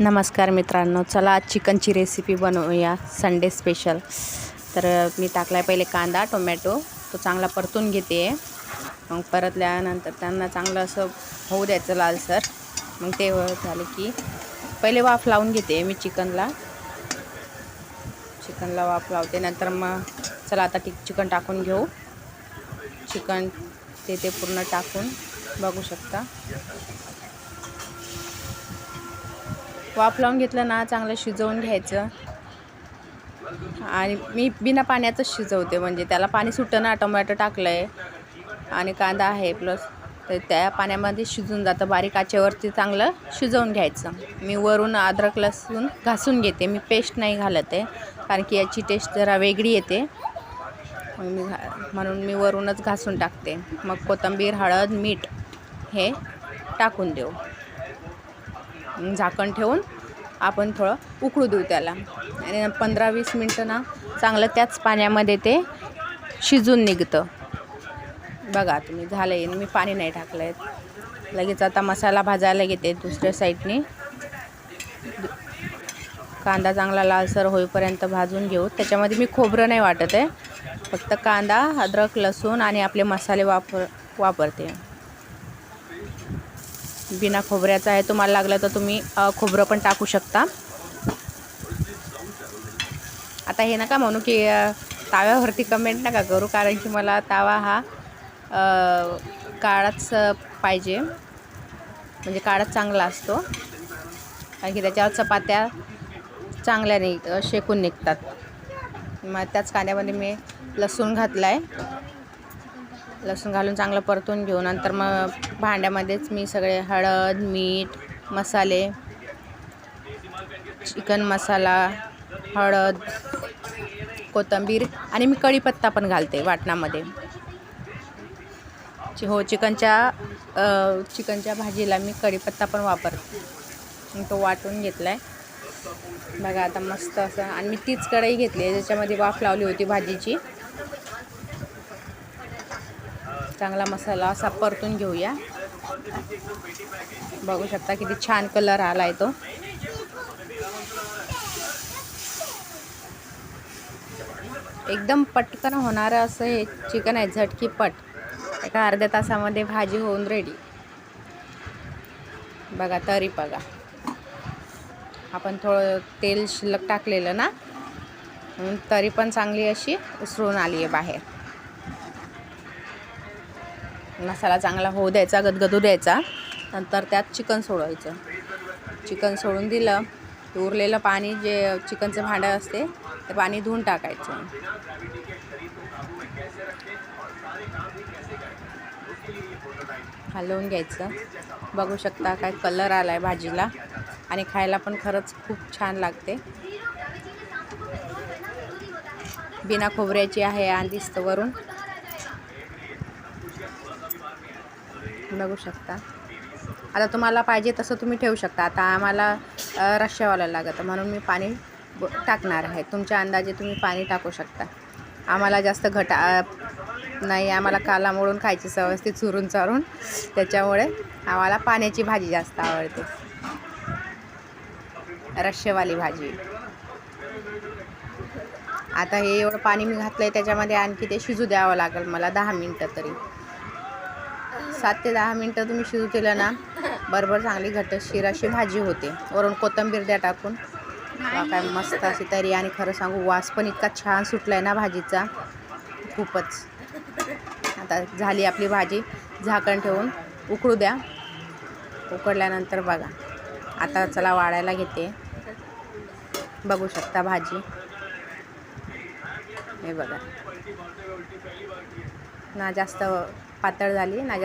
नमस्कार मित्रांनो चला आज चिकनची रेसिपी बनवूया संडे स्पेशल तर मी टाकला आहे पहिले कांदा टोमॅटो. तो चांगला परतून घेते. मग परतल्यानंतर त्यांना चांगलं असं होऊ द्यायचं लालसर. मग ते झालं की पहिले वाफ लावून घेते मी चिकनला. चिकनला वाफ लावते. नंतर मग चला आता टिक चिकन टाकून घेऊ. चिकन ते ते पूर्ण टाकून बघू शकता. वाफ लावून घेतलं ना चांगलं शिजवून घ्यायचं. आणि मी बिना पाण्याचंच शिजवते म्हणजे त्याला पाणी सुटतं ना टोमॅटो टाकलं आहे आणि कांदा आहे प्लस तर त्या पाण्यामध्ये शिजून जातं. बारीक आचेवरती चांगलं शिजवून घ्यायचं. मी वरून अद्रक लसूण घासून घेते. मी पेस्ट नाही घालत आहे कारण की याची टेस्ट जरा वेगळी येते. मी घा म्हणून मी वरूनच घासून टाकते. मग कोथिंबीर हळद मीठ हे टाकून देऊ. झाकण ठेवून आपण थोडं उकळू देऊ त्याला. आणि पंधरा वीस मिनटं ना चांगलं त्याच पाण्यामध्ये ते शिजून निघतं. बघा तुम्ही झालं आहे मी पाणी नाही टाकलं आहे लगेच आता मसाला भाजायला घेते दुसऱ्या साईडने. कांदा चांगला लालसर होईपर्यंत भाजून घेऊ. त्याच्यामध्ये मी खोबरं नाही वाटत आहे. फक्त कांदा अद्रक लसूण आणि आपले मसाले वापर वापरते. बिना खोबऱ्याचा आहे तुम्हाला लागलं तर तुम्ही खोबरं पण टाकू शकता. आता हे नका म्हणू की ताव्यावरती कमेंट नका करू कारण की मला तावा हा काळाच पाहिजे. म्हणजे काळाच चांगला असतो. कारण की त्याच्यावर चपात्या चांगल्या नि शेकून निघतात. मग त्याच कांद्यामध्ये मी लसूण घातला आहे लसूण घालून चांगलं परतून घेऊ. नंतर मग भांड्यामध्येच मी सगळे हळद मीठ मसाले चिकन मसाला हळद कोथिंबीर आणि मी कढीपत्ता पण घालते वाटणामध्ये. हो चिकनच्या चिकनच्या भाजीला मी कढीपत्ता पण वापरते. तो वाटून घेतला आहे बघा आता मस्त असं आणि मी तीच कढई घेतली आहे ज्याच्यामध्ये वाफ लावली होती भाजीची. चांगला मसाला असा परतून घेऊया. बघू शकता किती छान कलर आला आहे तो. एकदम पटकन होणारं असं हे चिकन आहे झटकीपट एका अर्ध्या तासामध्ये भाजी होऊन रेडी बघा तरी बघा. आपण थोडं तेल शिल्लक टाकलेलं ना? तरी पण चांगली अशी उसळून आली आहे बाहेर. मसाला चांगला होऊ द्यायचा गदगदू द्यायचा. नंतर त्यात चिकन सोडवायचं. चिकन सोडून दिलं उरलेलं पाणी जे चिकनचं भांडं असते ते पाणी धुवून टाकायचं. हलवून घ्यायचं. बघू शकता काय कलर आला आहे भाजीला. आणि खायला पण खरंच खूप छान लागते. बिना खोबऱ्याची आहे आधीच वरून. बघू शकता. आता तुम्हाला पाहिजे तसं तुम्ही ठेवू शकता. आता आम्हाला अ, रश्श्यावाला लागतं. म्हणून मी पाणी टाकणार आहे. तुमच्या अंदाजे तुम्ही पाणी टाकू शकता. आम्हाला जास्त घटा नाही आम्हाला काला मोडून खायची सवय असते चुरून चारून. त्याच्यामुळे आम्हाला पाण्याची भाजी जास्त आवडते. रश्शेवाली भाजी. आता हे एवढं पाणी मी घातलं आहे त्याच्यामध्ये आणखी ते शिजू द्यावं लागेल मला दहा मिनटं तरी. सात ते दहा मिनटं तुम्ही शिजू केलं ना बरोबर चांगली घट्टशीर अशी भाजी होते. वरून कोथिंबीर द्या टाकून. काय मस्त अशी तरी आणि खरं सांगू वास पण इतका छान सुटला आहे ना भाजीचा. खूपच. आता झाली आपली भाजी झाकण ठेवून उकळू द्या. उकडल्यानंतर बघा. आता चला वाढायला घेते. बघू शकता भाजी. हे बघा. ना जास्त पातळ झाली ना जास्त